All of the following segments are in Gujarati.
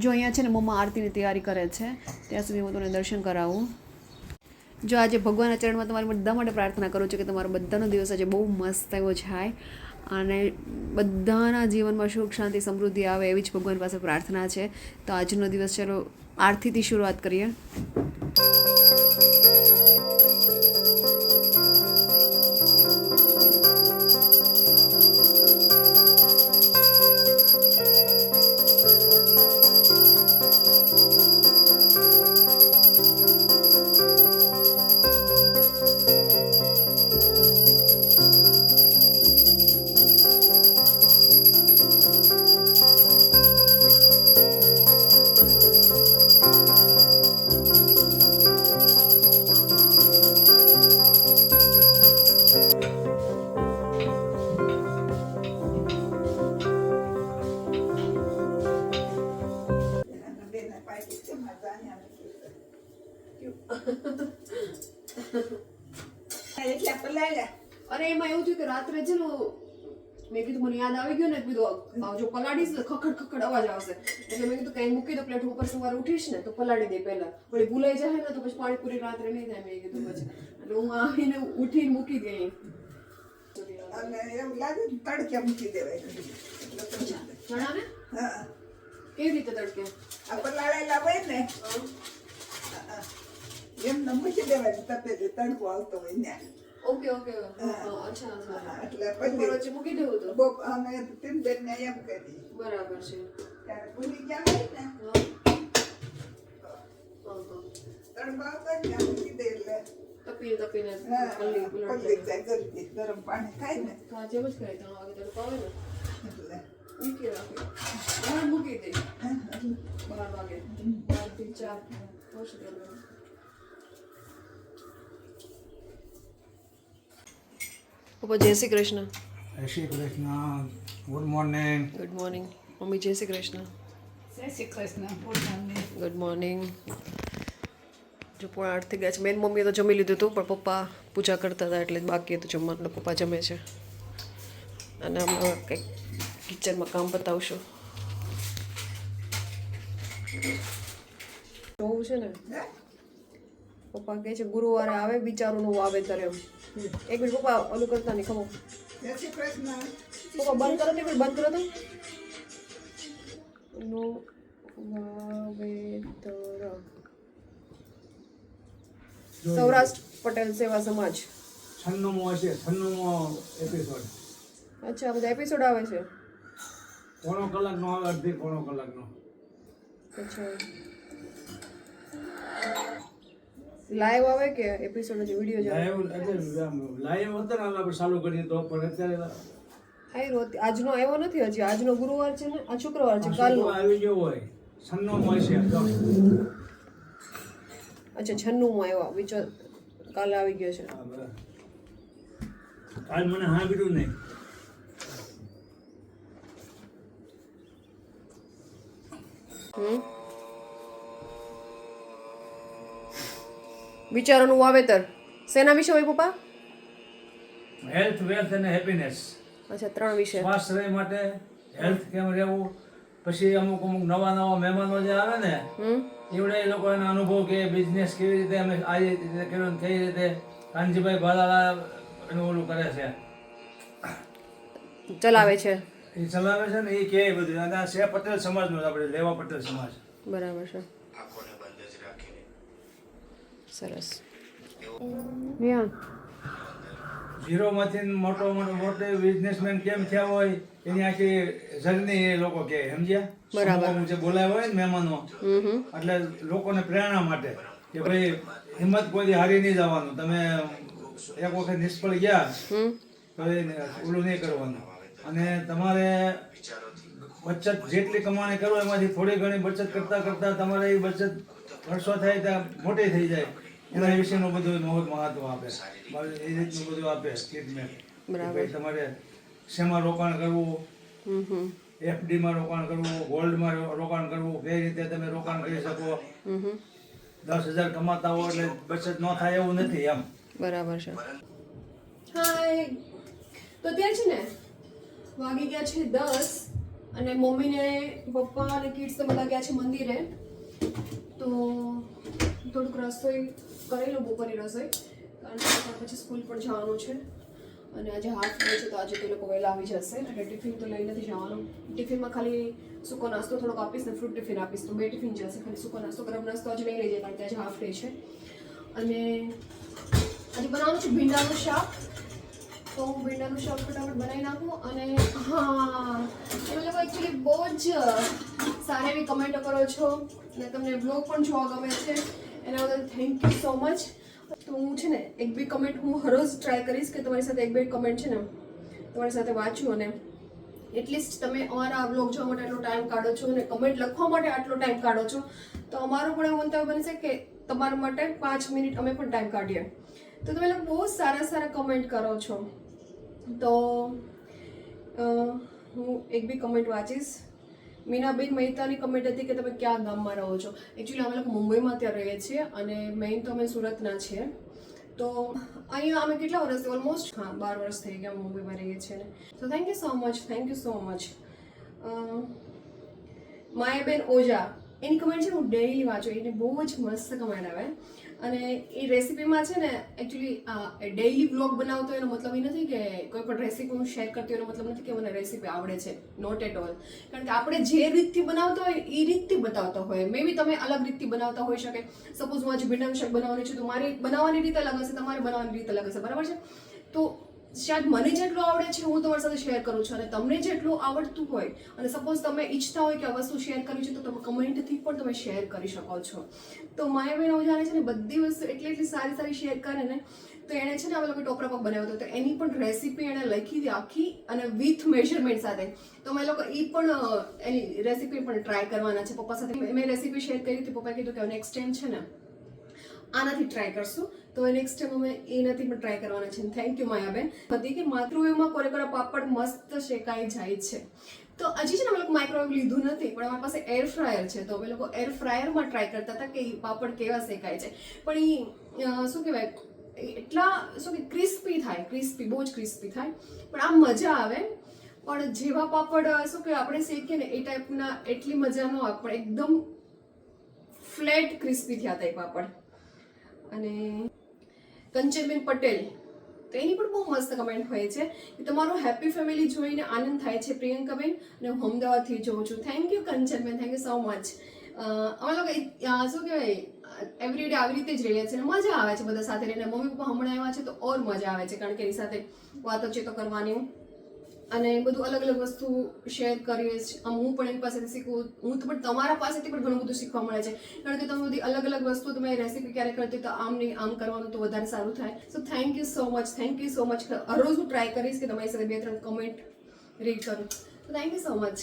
જો અહીંયા છે ને મમ્મા આરતીની તૈયારી કરે છે, ત્યાં સુધી હું તમને દર્શન કરાવું. જો આજે ભગવાનના ચરણમાં તમારી બધા માટે પ્રાર્થના કરું છું કે તમારો બધાનો દિવસ આજે બહુ મસ્ત એવો જાય અને બધાના જીવનમાં સુખ, શાંતિ, સમૃદ્ધિ આવે એવી જ ભગવાન પાસે પ્રાર્થના છે. તો આજનો દિવસ ચલો આરતીથી શરૂઆત કરીએ. અરે એમાં એવું થયું કે રાત્રે છે ને મેં કીધું મને યાદ આવી ગયું ને કીધું જો પલાળીશ ને ખખડ ખખડ અવાજ આવશે. એટલે મેં કીધું કઈ મૂકી દો પ્લેટ ઉપર સવારે ઉઠીશ ને તો પલાળી દે પહેલા. વળી ભૂલાઈ જાય ને તો પછી પાણીપુરી રાત્રે નહીં થાય મેં કીધું પછી. એટલે હું આવીને ઉઠીને મૂકી ગઈ. અને એમ લાગે તડકે મૂકી દેવાય. ચણા ને હા. કેવી રીતે તડકે? આ પલાળેલા હોય ને એમને મૂકી દેવાય તપે તડકો આવતો હોય ને. ઓકે ઓકે અચ્છા એટલે પછી મૂકી દેવું તો. બહુ અમે તીન બેન ને એમ કરી બરાબર છે. ત્યારે ભૂલી ગયા હોય ને. તડકો ત્યાં મૂકી દે એટલે. તપીને તપીને પલ્લી જાય. જલ્દી. ગરમ પાણી ખાય ને? તો આ જેમ જ કરે ત્રણ વાગે તડકો આવે ને? એટલે. મૂકી રાખે. બહાર મૂકી દે. બાર વાગે. બારથી ચાર. પપ્પા જય શ્રી કૃષ્ણ. જય Shri Krishna. Good morning good morning mummy જય શ્રી કૃષ્ણ. જય શ્રી કૃષ્ણ. ગુડ મોર્નિંગ જો પણ આઠ થઈ ગયા છે. મેન મમ્મીએ તો જમી લીધું હતું પણ પપ્પા પૂજા કરતા હતા એટલે બાકી હતું જમવાનું. પપ્પા જમે છે. અને અમે કંઈક કિચનમાં કામ બતાવશું જોવું છે ને? પપ્પા કહે છે ગુરુવારે આવે વિચારોનું વાવેતર એમ. એક મિનિટ પપ્પા ઓલું કરતા નહીં ખબર પપ્પા બંધ કરો તો બંધ કરો તો નો વાવેતર. સૌરાષ્ટ્ર પટેલ સેવા સમાજ. છન્નુમો હશે છન્નુમો એપિસોડ અચ્છા બધા એપિસોડ આવે છે? પોણો કલાકનો આવે અડધી પોણો કલાકનો. અચ્છા. લાઈવ આવે કે એપિસોડ જે વીડિયો જ લાઈવ લાઈવ હતો ને આપણે ચાલુ કરીએ તો પણ અત્યારે આવ્યો આજનો આવ્યો નથી હજી આજનો ગુરુવાર છે ને? આ શુક્રવાર છે કાલનો. આવી ગયો હોય. છન્નો હોય છે અચ્છા છન્નુંમાં આવ્યો. વિચો કાલે આવી ગયો છે. હા. કાલ મને સાંભળ્યું નહીં. હમ? વિચારોનું વાવેતર. શેના વિશે હોય પપ્પા? હેલ્થ વેલ્થ અને હેપીનેસ અચ્છા ત્રણ વિશે. સ્વાસ્થ્ય માટે હેલ્થ કેમ રહેવું? પછી અમુક અમુક નવા નવા મહેમાનો જે આવે ને એવડે એ લોકો એનો અનુભવ કે બિઝનેસ કેવી રીતે અમે આવી રીતે કર્યો કઈ રીતે કાનજીભાઈ ભાલાલા એનું ઓલું કરે છે. ચલાવે છે. એ ચલાવે છે ને એ કે બધું. અને આ છે પટેલ સમાજનું આપણે લેવા પટેલ સમાજ. બરાબર છે. સરસ. ઝીરોમાંથી મોટો મોટો મોટો બિઝનેસમેન કેમ થયા હોય એની આખી જર્ની એ લોકો કે સમજ્યા? બરાબર. જે બોલાવ્યા હોય ને મહેમાનો. હમ હમ એટલે લોકોને પ્રેરણા માટે કે ભાઈ હિંમત કોઈ હારી નહીં જવાનું. તમે એક વખત નિષ્ફળ ગયા તો એ ઓલું નહીં કરવાનું. અને તમારે બચત જેટલી કમાણી કરો એમાંથી થોડી ઘણી બચત કરતા કરતા તમારે એ બચત વર્ષો થાય ત્યાં મોટી થઈ જાય. એના વિશેનું બધું મહત્વ મહત્વ આપે. એ રીતનું બધું આપે ટ્રીટમેન્ટ બરાબર. તમારે શેમાં રોકાણ કરવું? એફડીમાં રોકાણ કરવું? ગોલ્ડમાં રોકાણ કરવું? કઈ રીતે તમે રોકાણ કરી શકો? દસ હજાર કમાતા હો એટલે બચત ન થાય એવું નથી એમ. બરાબર છે. હાય. તો ત્યાં છે ને વાગી ગયા છે દસ અને મમ્મીને પપ્પા અને કિડ્સ બધા ગયા છે મંદિરે. તો થોડુંક રસોઈ કરી લઉં રસોઈ. કારણ કે પછી સ્કૂલ પણ જવાનું છે. અને આજે હાફ ડે છે તો આજે તો એ લોકો વહેલા આવી જશે. એટલે ટિફિન તો લઈ નથી જવાનું. ટિફિનમાં ખાલી સૂકો નાસ્તો થોડોક આપીશ ને ફ્રૂટ ટિફિન આપીશ. તો બે ટિફિન જશે ખાલી સૂકો નાસ્તો, ગરમ નાસ્તો આજે નહીં લઈ જાય કારણ કે આજે હાફ ડે છે. અને આજે બનાવવાનું છે ભીંડાનું શાક. તો હું ભીંડાનું શાક ફટાફટ બનાવી નાખું અને હા, તમે લોકો એકચ્યુઅલી બહુ જ સારી એવી કમેન્ટો કરો છો. અને તમને બ્લોગ પણ જોવા ગમે છે. એના બદલ થેન્ક યુ સો મચ તો હું છે ને એક બી કમેન્ટ હું હરોજ ટ્રાય કરીશ કે તમારી સાથે એક બે કમેન્ટ છે ને તમારી સાથે વાંચું અને એટલીસ્ટ તમે અમારા બ્લોગ જોવા માટે આટલો ટાઈમ કાઢો છો અને કમેન્ટ લખવા માટે આટલો ટાઈમ કાઢો છો. તો અમારું પણ એવું મંતવ્ય બનશે કે તમારા માટે પાંચ મિનિટ અમે પણ ટાઈમ કાઢીએ. તો તમે લોકો બહુ સારા સારા કમેન્ટ કરો છો. તો હું એક બી કમેન્ટ વાંચીશ. મીનાબેન મહેતાની કમેન્ટ હતી કે તમે ક્યાં ગામમાં રહો છો? એકચ્યુઅલી અમે લોકો મુંબઈમાં ત્યાં રહીએ છીએ અને મેઇન તો અમે સુરતના છીએ. તો અહીંયા અમે કેટલા વર્ષથી ઓલમોસ્ટ હા, બાર વર્ષ થઈ ગયા મુંબઈમાં રહીએ છીએ. તો thank you so much thank you so much Mayaben Oza any comment છે હું ડેઈલી વાંચું, એને બહુ જ મસ્ત કમેન્ટ આવે. અને એ રેસીપીમાં છે ને એકચ્યુઅલી ડેઈલી બ્લોગ બનાવતો એનો મતલબ એ નથી કે કોઈ પણ રેસીપી હું શેર કરતી એનો મતલબ નથી કે મને રેસીપી આવડે છે. નોટ એટ ઓલ કારણ કે આપણે જે રીતથી બનાવતા હોય, એ રીતથી બતાવતા હોય. મે બી તમે અલગ રીતથી બનાવતા હોઈ શકે. સપોઝ હું આજે ભીંડાનું શાક બનાવવાની છું તો મારી બનાવવાની રીત અલગ હશે, તમારી બનાવવાની રીત અલગ હશે. બરાબર છે? તો શાયદ મને જેટલું આવડે છે હું તમારી સાથે શેર કરું છું અને તમને જેટલું આવડતું હોય અને સપોઝ તમે ઈચ્છતા હોય કે આ વસ્તુ શેર કરવી છે તો તમે કમેન્ટથી પણ તમે શેર કરી શકો છો. તો માયાબેન જાણે છે ને બધી વસ્તુ એટલી એટલી સારી સારી શેર કરે ને, તો એણે છે ને અમે લોકો ટોપરા પાક બનાવ્યો હતો. તો એની પણ રેસીપી એણે લખી આખી અને વિથ મેઝરમેન્ટ સાથે. તો અમે લોકો એ પણ એની રેસીપી પણ ટ્રાય કરવાના છે. પપ્પા સાથે મેં રેસીપી શેર કરી હતી. પપ્પાએ કીધું કે નેક્સ્ટ ટાઈમ છે ને આનાથી ટ્રાય કરશું. તો નેક્સ્ટ ટાઈમ અમે એનાથી પણ ટ્રાય કરવાના છે. Thank you Mayaben. હતી કે માઇક્રોવેવમાં કોરેકોરા પાપડ મસ્ત શેકાઈ જાય છે. તો હજી છે ને અમે લોકો માઇક્રોવેવ લીધું નથી, પણ અમારી પાસે એર ફ્રાયર છે. તો અમે લોકો એર ફ્રાયરમાં ટ્રાય કરતા હતા કે પાપડ કેવા શેકાય છે પણ એ શું કહેવાય, એટલા, શું કે ક્રિસ્પી થાય. ક્રિસ્પી બહુ જ ક્રિસ્પી થાય. પણ આમ મજા આવે. પણ જેવા પાપડ શું કહેવાય, આપણે શેકીએ ને એ ટાઈપના એટલી મજા ન આવે. પણ એકદમ ફ્લેટ ક્રિસ્પી થયા હતા એ પાપડ. અને કંચનબેન પટેલ તો એની પણ બહુ મસ્ત કમેન્ટ હોય છે કે તમારો હેપી ફેમિલી જોઈને આનંદ થાય છે પ્રિયંકાબેન અને હું અમદાવાદથી જોઉં છું. Thank you Kanchanben. Thank you so much અમે લોકો શું કહેવાય એવરીડે આવી રીતે જ રહીએ છીએ મજા આવે છે બધા સાથે રહીને. મમ્મી પપ્પા હમણાં આવ્યા છે તો ઓર મજા આવે છે કારણ કે એની સાથે વાતોચીતો કરવાની. અને બધું અલગ અલગ વસ્તુ શેર કરીએ છીએ. હું પણ એની પાસેથી શીખું હું તો પણ તમારા પાસેથી પણ ઘણું બધું શીખવા મળે છે. કારણ કે તમે બધી અલગ અલગ વસ્તુ તમે રેસીપી ક્યારે કરતી તો આમ નહીં, આમ કરવાનું તો વધારે સારું થાય. So thank you so much thank you so much હરરોજ હું ટ્રાય કરીશ કે તમારી સાથે બે ત્રણ કમેન્ટ રીડ કરું. તો થેન્ક યુ સો મચ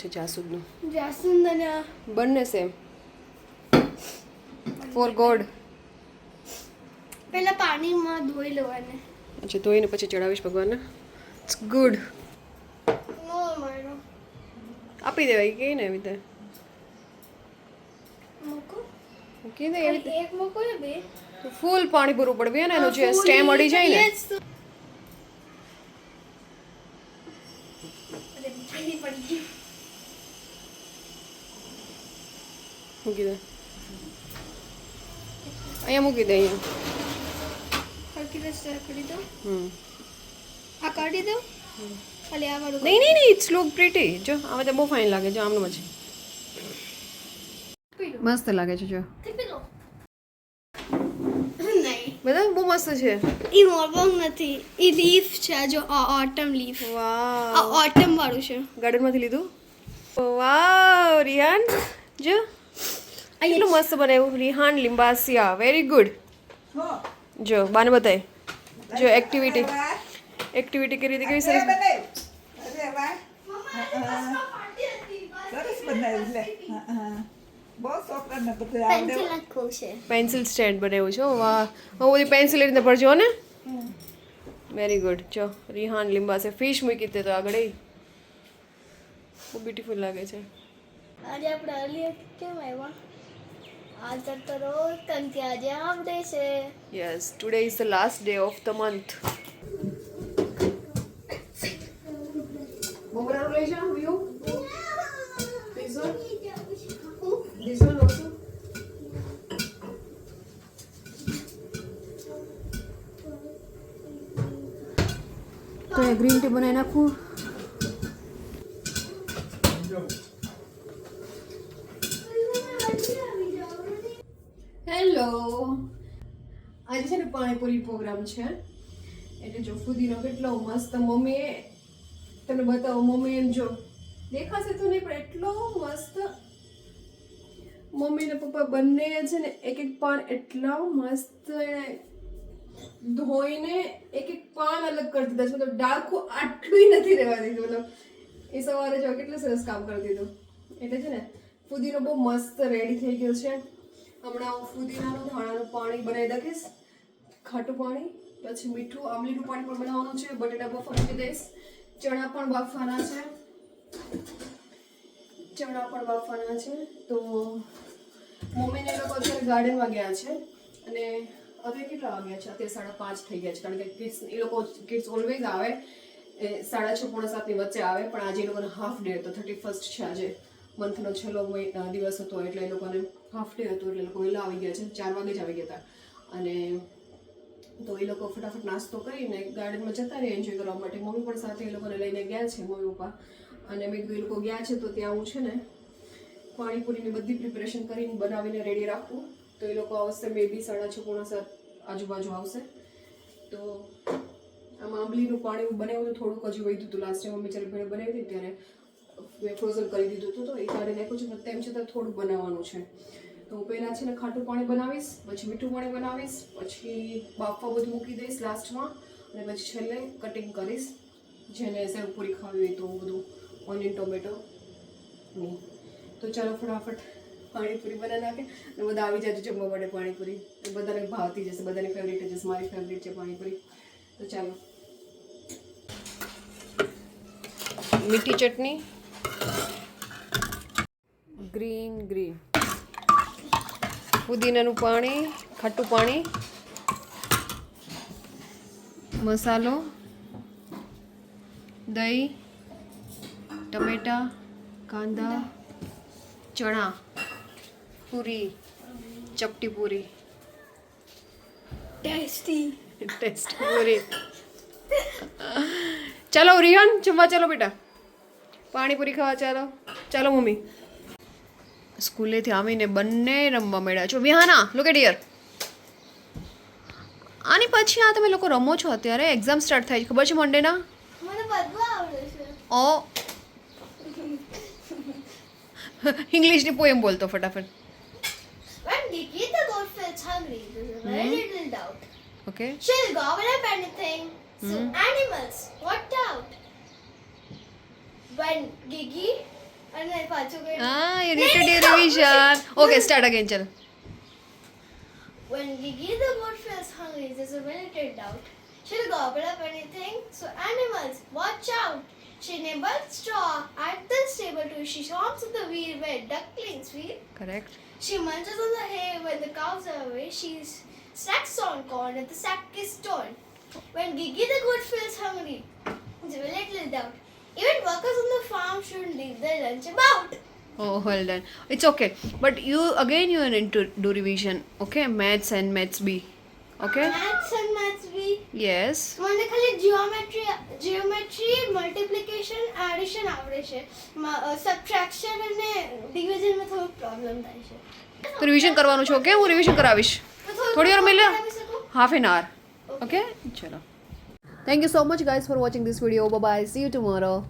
છે જાસૂદનું? જાસૂદ અને બંને સેમ ફોર ગોડ પહેલા પાણીમાં ધોઈ લેવાને. અચ્છા ધોઈને પછી ચડાવીશ ભગવાનને? ઇટ્સ ગુડ નો આપી દેવાય કે ને એવી રીતે? મૂકી? દે એવી એક મૂકો ને બે? ફૂલ પાણી ભરવું પડે ને એનું જે સ્ટેમ અડી જાય ને અરે ઠંડી પડી ગઈ મૂકી દે. અહીંયા મૂકી દે અહીંયા. હમ. આ કાઢી દો ખાલી આ વાળું નહીં નહીં નહીં ઇટ્સ લુક પ્રીટી જો આ બધા બહુ ફાઇન લાગે જો આમનું પીલો મસ્ત લાગે છે જો. બધા બહુ મસ્ત છે. ઈ મોરબંગ નથી. ઈ લીફ છે આ જો ઓટમ લીફ આ ઓટમ વાળું છે. ગાર્ડનમાંથી લીધું? વાવ રિયાન જો. કેટલું મસ્ત બનાવ્યું. રિહાન લિંબાસિયા. વેરી ગુડ હો. જો બાને બતાય. જો એક્ટિવિટી વાહ. એક્ટિવિટી કરી હતી કેવી અરે સરસ. બનાવ્યું. અરે વાહ. સરસ બનાવ્યું લે. હા, હા. બહુ છોકરાને બધું આવડે. પેન્સિલ આખું છે. પેન્સિલ સ્ટેન્ડ બનાવ્યું છે હો, વાહ. બહુ બધી પેન્સિલ એ રીતે ભરજો ને. વેરી ગુડ જો રિહાન લિંબાસે ફિશ મૂકી દે તો આગળ એ. બહુ બ્યુટીફુલ લાગે છે. આજે આપણે અર્લી કેમ આવ્યા? આજે તો રોજ કે આજે આવડે છે. Yes today is the last day of the month બમરાનું લઈ વ્યૂ? તો ગ્રીન ટી બનાવી નાખું. હેલો આજે છે ને પાણીપુરી પ્રોગ્રામ છે. એટલે જો ફુદીનો કેટલો મસ્ત મમ્મીએ તમને બતાવો મમ્મી એમ જો. દેખાશે તો નહીં, પણ એટલો મસ્ત. મમ્મી ને પપ્પા બંને છે ને એક એક પાન એટલા મસ્ત એણે ધોઈને એક એક પાન અલગ કરી દીધા છે. મતલબ ડાળખું આટલું નથી રહેવા દીધું મતલબ એ સવારે જો કેટલું સરસ કામ કરી દીધું. એટલે છે ને ફુદીનો બહુ મસ્ત રેડી થઈ ગયો છે. હમણાં હું ફુદીનાનું ધાણાનું પાણી બનાવી નાખીશ. ખાટું પાણી, પછી મીઠું, આમલીનું પાણી પણ બનાવવાનું છે, બટેટા બફા મૂકી દઈશ. ચણા પણ બાફવાના છે. ચણા પણ બાફવાના છે. તો મમ્મીને લોકો અત્યારે ગાર્ડનમાં ગયા છે. અને અત્યારે કેટલા વાગ્યા છે? અત્યારે સાડા પાંચ થઈ ગયા છે. કારણ કે કિડ્સ એ લોકો કિડ્સ ઓલવેઝ આવે. એ સાડા છ, પોણા સાતની વચ્ચે આવે, પણ આજે એ લોકોને હાફ ડે તો થર્ટી ફર્સ્ટ છે આજે. મંથનો છેલ્લો દિવસ હતો એટલે એ લોકોને હાફ ડે હતો એટલે લોકો વહેલા આવી ગયા છે, ચાર વાગે જ આવી ગયા હતા. અને તો એ લોકો ફટાફટ નાસ્તો કરીને ગાર્ડનમાં જતા રહે એન્જોય કરવા માટે. મમ્મી પણ સાથે એ લોકોને લઈને ગયા છે, મમ્મી પપ્પા. અને મેં એ લોકો ગયા છે તો ત્યાં હું છે ને પાણીપુરીની બધી પ્રિપરેશન કરીને બનાવીને રેડી રાખું. તો એ લોકો આવશે મે બી સાડા છ પૂર્ણ સાત આજુબાજુ આવશે. તો આમાં આંબલીનું પાણી બનાવ્યું થોડુંક હજી વધ્યું હતું. લાસ્ટ ટાઈમ મમ્મી જ્યારે ઘરે બનાવી હતી ત્યારે મેં ફ્રોઝન કરી દીધું હતું તો એ કાઢી નાખું છું તેમ છતાં થોડું બનાવવાનું છે. તો હું પહેલાં છે ને ખાટું પાણી બનાવીશ, પછી મીઠું પાણી બનાવીશ, પછી બાફવા બધું મૂકી દઈશ લાસ્ટમાં અને પછી છેલ્લે કટિંગ કરીશ. જેને સેવ પૂરી ખાવી હોય તો બધું ઓનિયન ટોમેટો નહીં તો ચાલો ફટાફટ પાણીપુરી બનાવી નાખે અને બધા આવી જાય જમવા માટે પાણીપુરી. બધાને ભાવતી જશે બધાની ફેવરેટ જશે મારી ફેવરેટ છે પાણીપુરી. તો ચાલો. મીઠી ચટણી. Green green. પુદીનાનું પાણી ખાટું પાણી. મસાલો. દહીં. ટમેટા કાંદા ચણા. પૂરી. ચપટી પૂરી. ટેસ્ટી ટેસ્ટી પૂરી. ચાલો રિહાન જમવા ચાલો બેટા. પાણીપુરી ખાવા ચાલો. ચાલો મમ્મી. સ્કૂલેથી આવીને બંને રમવા મળ્યા. છો વિહાના લુક એટ યર આની પછી આ તમે લોકો રમો છો અત્યારે? એક્ઝામ સ્ટાર્ટ થાય છે. ખબર છે મંડેના ઓ. ઇંગ્લિશની પોએમ બોલતો ફટાફટ. doubt. Okay She'll gobble up anything. So animals, what out? when Gigi and then Pacho going. Ah, you need to do revision. Okay, start again, chal. When Gigi the bird feels hungry, there's a little doubt. She'll gobble up anything. So animals, watch out. She nibbles straw at the stable too. She hops on the wheel where ducklings wheel. Correct. She munches on the hay when the cows are away. She snacks on corn and the sack is torn. When Gigi the goat feels hungry, there's a little doubt. Even workers on the farm should leave their lunch about. Oh, well done. It's okay. But you again you are into do revision. Okay, maths and maths B. Okay. Maths and maths B. Yes. મને ખાલી જીઓમેટ્રી જીઓમેટ્રી મલ્ટિપ્લિકેશન એડિશન આવડે છે સબટ્રેક્શન અને ડિવિઝનમાં થોડું પ્રોબ્લેમ થાય છે તો રિવિઝન કરવાનું છે ઓકે હું રિવિઝન કરાવીશ થોડી વાર મિલે હાફ એન આવર ઓકે ચલો thank you so much guys for watching this video. Bye bye see you tomorrow.